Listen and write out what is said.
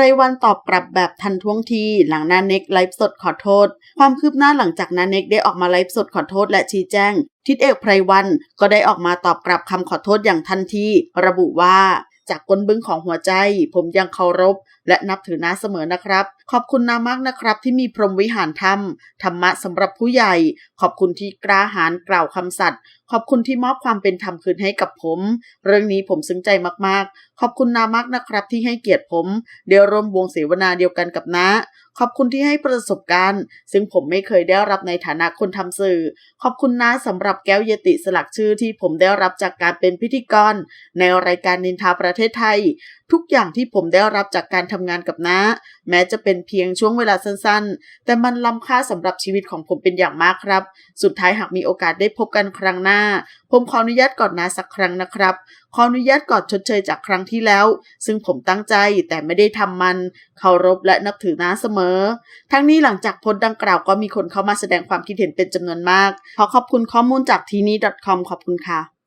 ไรวันตอบกลับแบบทันท่วงทีหลังนาเน็กไลฟ์สดขอโทษ ความคืบหน้าหลังจากนาเน็กได้ออกมาไลฟ์สดขอโทษและชี้แจง ทิดเอกไพรวันก็ได้ออกมาตอบกลับคำขอโทษอย่างทันทีระบุว่า จากก้นบึ้งของหัวใจ ผมยังเคารพ และนับถือน้าเสมอนะครับ ขอบคุณนามากนะครับ ที่มีพรหมวิหารธรรม ธรรมะสำหรับผู้ใหญ่ ขอบคุณที่กล้าหาญกล่าวคำสัตย์ขอบคุณที่มอบความเป็นธรรมคืนให้กับผม เรื่องนี้ผมซึ้งใจมากๆ ขอบคุณนามากนะครับที่ให้เกียรติผมเดี๋ยวร่วมวงเสวนาเดียวกันกับน้า ขอบคุณที่ให้ประสบการณ์ ซึ่งผมไม่เคยได้รับในฐานะคนทำสื่อ ขอบคุณน้าสำหรับแก้วเยติสลักชื่อที่ผมได้รับจากการเป็นพิธีกร ในรายการนินทาประเทศไทย ทุกอย่างที่ผมได้รับจากการทำงานกับน้า แม้จะเป็นเพียงช่วงเวลาสั้นๆ แต่มันล้ำค่าสำหรับชีวิตของผมเป็นอย่างมากครับ สุดท้ายหากมีโอกาสได้พบกันครั้งหน้า ผมขออนุญาตกอดน้าสักครั้งนะครับ ขออนุญาตกอดชดเชยจากครั้งที่แล้ว ซึ่งผมตั้งใจแต่ไม่ได้ทำมัน เคารพและนับถือน้าเสมอ ทั้งนี้หลังจากโพสต์ดังกล่าวก็มีคนเข้ามาแสดงความคิดเห็นเป็นจำนวนมาก ขอขอบคุณข้อมูลจากทีนี้ .com ขอบคุณค่ะ